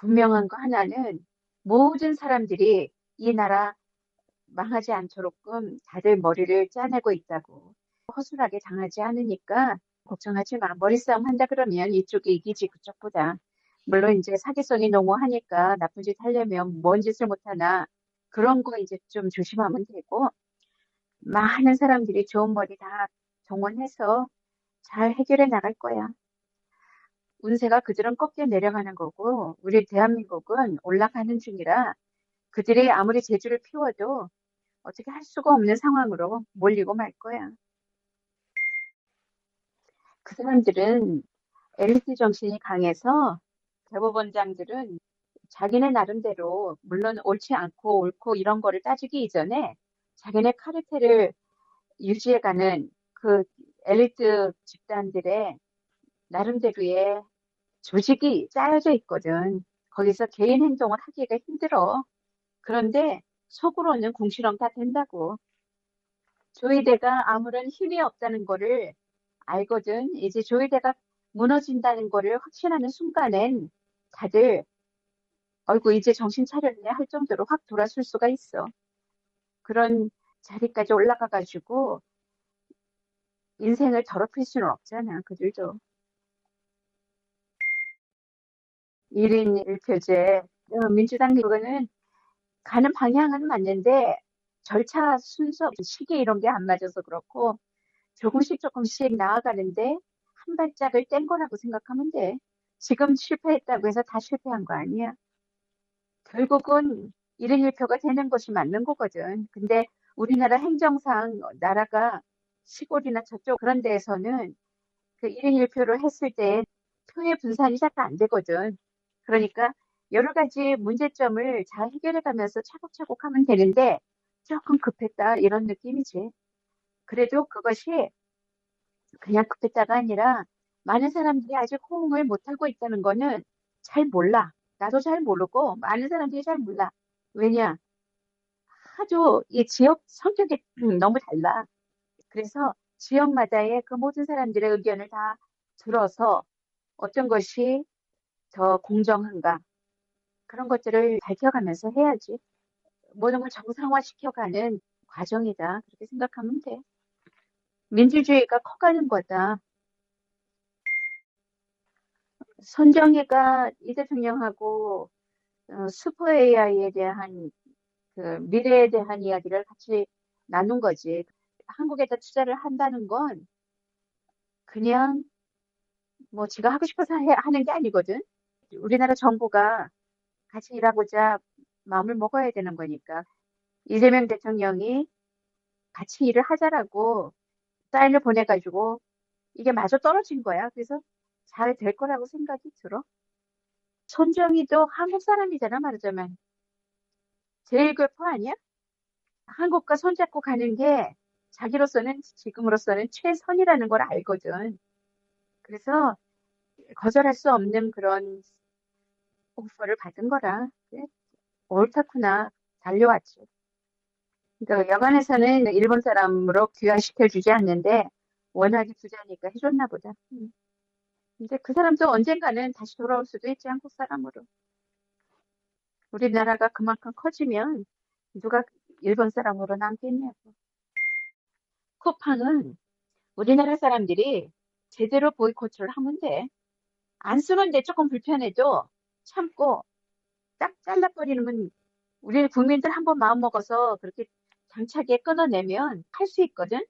분명한 거 하나는 모든 사람들이 이 나라 망하지 않도록끔 다들 머리를 짜내고 있다고. 허술하게 당하지 않으니까 걱정하지 마. 머리싸움 한다 그러면 이쪽이 이기지 그쪽보다. 물론 이제 사기성이 너무 하니까 나쁜 짓 하려면 뭔 짓을 못하나 그런 거 이제 좀 조심하면 되고 많은 사람들이 좋은 머리 다 동원해서 잘 해결해 나갈 거야. 운세가 그들은 꺾여 내려가는 거고 우리 대한민국은 올라가는 중이라 그들이 아무리 재주를 피워도 어떻게 할 수가 없는 상황으로 몰리고 말 거야. 그 사람들은 엘리트 정신이 강해서 대법원장들은 자기네 나름대로 물론 옳지 않고 옳고 이런 거를 따지기 이전에 자기네 카르텔을 유지해가는 그 엘리트 집단들의 나름대로의 조직이 짜여져 있거든. 거기서 개인 행동을 하기가 힘들어. 그런데 속으로는 궁시렁 다 된다고. 조이대가 아무런 힘이 없다는 거를 알거든. 이제 조이대가 무너진다는 거를 확신하는 순간엔 다들 어이구 이제 정신 차렸네 할 정도로 확 돌아설 수가 있어. 그런 자리까지 올라가 가지고 인생을 더럽힐 수는 없잖아. 그들도. 1인 1표제 어, 민주당 그거는 가는 방향은 맞는데 절차 순서 시기 이런 게 안 맞아서 그렇고 조금씩 조금씩 나아가는데 한 발짝을 뗀 거라고 생각하면 돼. 지금 실패했다고 해서 다 실패한 거 아니야. 결국은 1인 1표가 되는 것이 맞는 거거든. 근데 우리나라 행정상 나라가 시골이나 저쪽 그런 데에서는 그 1인 1표를 했을 때 표의 분산이 잘 안 되거든. 그러니까 여러 가지 문제점을 잘 해결해 가면서 차곡차곡 하면 되는데 조금 급했다 이런 느낌이지. 그래도 그것이 그냥 급했다가 아니라 많은 사람들이 아직 호응을 못하고 있다는 거는 잘 몰라. 나도 잘 모르고 많은 사람들이 잘 몰라. 왜냐? 하도 이 지역 성격이 너무 달라. 그래서 지역마다의 그 모든 사람들의 의견을 다 들어서 어떤 것이 더 공정한가 그런 것들을 밝혀가면서 해야지. 모든 걸 정상화시켜가는 과정이다. 그렇게 생각하면 돼. 민주주의가 커가는 거다. 선정희가 이 대통령하고 어, 슈퍼 AI에 대한 그 미래에 대한 이야기를 같이 나눈 거지. 한국에다 투자를 한다는 건 그냥 뭐 지가 하고 싶어서 해, 하는 게 아니거든. 우리나라 정부가 같이 일하고자 마음을 먹어야 되는 거니까. 이재명 대통령이 같이 일을 하자라고 사인을 보내가지고 이게 마저 떨어진 거야. 그래서 잘 될 거라고 생각이 들어. 손정희도 한국 사람이잖아, 말하자면. 제일 괴포 아니야? 한국과 손잡고 가는 게 자기로서는 지금으로서는 최선이라는 걸 알거든. 그래서 거절할 수 없는 그런 오퍼를 받은 거라. 옳다구나. 달려왔지. 그러니까 여관에서는 일본 사람으로 귀화시켜 주지 않는데 워낙에 부자니까 해줬나 보다. 음. 근데 그 사람도 언젠가는 다시 돌아올 수도 있지 한국 사람으로. 우리나라가 그만큼 커지면 누가 일본 사람으로 남겠냐고. 쿠팡은 우리나라 사람들이 제대로 보이콧을 하면 돼. 안 쓰는데 조금 불편해도 참고 딱 잘라버리는 우리 국민들 한번 마음 먹어서 그렇게 당차게 끊어내면 할 수 있거든.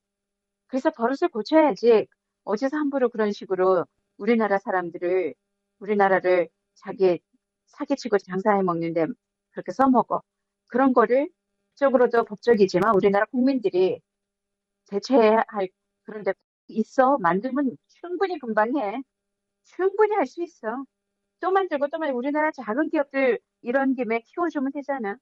그래서 버릇을 고쳐야지 어디서 함부로 그런 식으로 우리나라 사람들을 우리나라를 자기 사기치고 장사해 먹는데 그렇게 써먹어. 그런 거를 쪽으로도 법적이지만 우리나라 국민들이 대체할 그런 데 있어. 만들면 충분히 금방 해. 충분히 할 수 있어. 또 만들고 또 만들고 우리나라 작은 기업들 이런 김에 키워주면 되잖아.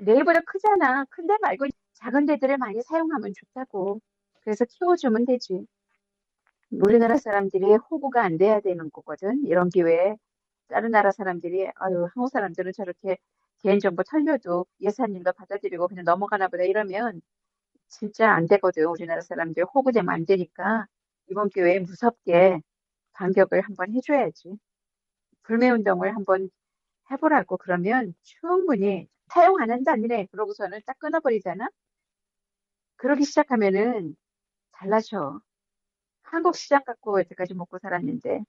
네이버도 크잖아. 큰데 말고 작은 데들을 많이 사용하면 좋다고. 그래서 키워주면 되지. 우리나라 사람들이 호구가 안 돼야 되는 거거든. 이런 기회에. 다른 나라 사람들이, 아유, 한국 사람들은 저렇게 개인정보 털려도 예산님도 받아들이고 그냥 넘어가나 보다 이러면 진짜 안 되거든. 우리나라 사람들 호구되면 안 되니까 이번 기회에 무섭게 반격을 한번 해줘야지. 불매 운동을 한번 해보라고 그러면 충분히 사용 안 한다 아니네. 그러고서는 딱 끊어버리잖아. 그러기 시작하면은 달라져. 한국 시장 갖고 여태까지 먹고 살았는데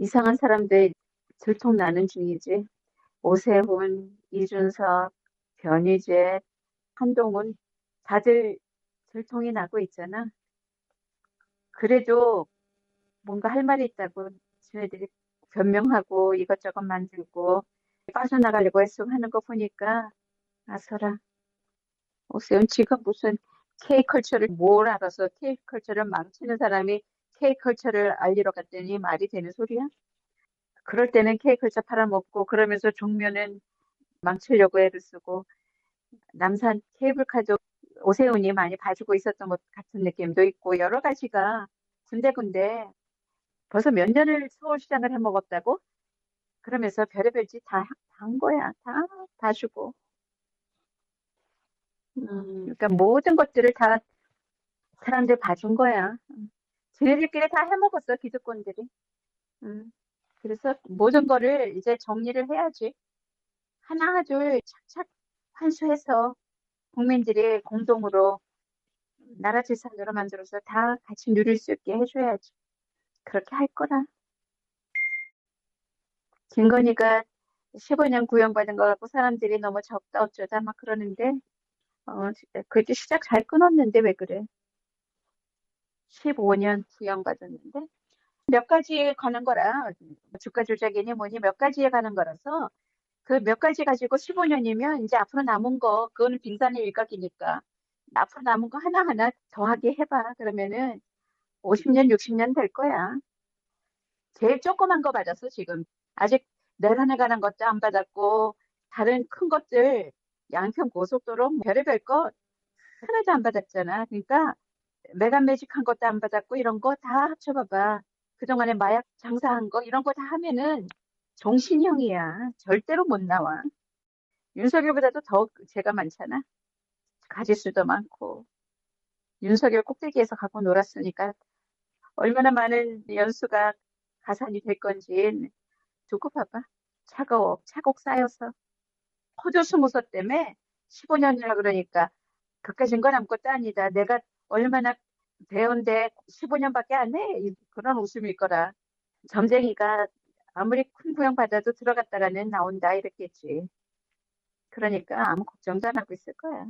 이상한 사람들 들통나는 중이지. 오세훈, 이준석, 변희재, 한동훈 다들 들통이 나고 있잖아. 그래도 뭔가 할 말이 있다고 쟤네들이 변명하고 이것저것 만들고 빠져나가려고 애쓰고 하는 거 보니까 아서라 오세훈 지금 무슨 K컬처를 뭘 알아서 K컬처를 망치는 사람이 K컬처를 알리러 갔더니 말이 되는 소리야? 그럴 때는 K컬처 팔아먹고 그러면서 종묘는 망치려고 애를 쓰고 남산 케이블카도 오세훈이 많이 봐주고 있었던 것 같은 느낌도 있고 여러 가지가 군데군데 벌써 몇 년을 서울시장을 해먹었다고? 그러면서 별의별 짓 다 한 거야. 다 봐주고. 음, 그러니까 모든 것들을 다 사람들 봐준 거야. 음. 쟤네들끼리 다 해먹었어, 기득권들이. 음, 그래서 모든 거를 이제 정리를 해야지. 하나, 둘, 착착 환수해서 국민들이 공동으로 나라 재산으로 만들어서 다 같이 누릴 수 있게 해줘야지. 그렇게 할 거라. 김건희가 15년 구형받은 거 갖고 사람들이 너무 적다 어쩌다 막 그러는데, 어, 그래도 시작 잘 끊었는데 왜 그래? 15년 구형받았는데? 몇 가지에 관한 거라, 주가 조작이니 뭐니 몇 가지에 관한 거라서, 그 몇 가지 가지고 15년이면 이제 앞으로 남은 거, 그거는 빙산의 일각이니까, 앞으로 남은 거 하나하나 더하게 해봐. 그러면은 50년, 60년 될 거야. 제일 조그만 거 받았어, 지금. 아직 내란에 관한 것도 안 받았고, 다른 큰 것들, 양평 고속도로, 뭐 별의별 거 하나도 안 받았잖아. 그러니까, 매간매직한 것도 안 받았고, 이런 거 다 합쳐봐봐. 그동안에 마약 장사한 거, 이런 거 다 하면은 정신형이야. 절대로 못 나와. 윤석열보다도 더 죄가 많잖아. 가지수도 많고. 윤석열 꼭대기에서 갖고 놀았으니까 얼마나 많은 연수가 가산이 될 건지 두고 봐봐. 차곡, 차곡 쌓여서. 스무서 때문에 15년이라 그러니까 그까진 건 아무것도 아니다. 내가 얼마나 배운데 15년밖에 안 해? 그런 웃음일 거라. 점쟁이가 아무리 큰 구형 받아도 들어갔다가는 나온다 이랬겠지. 그러니까 아무 걱정도 안 하고 있을 거야.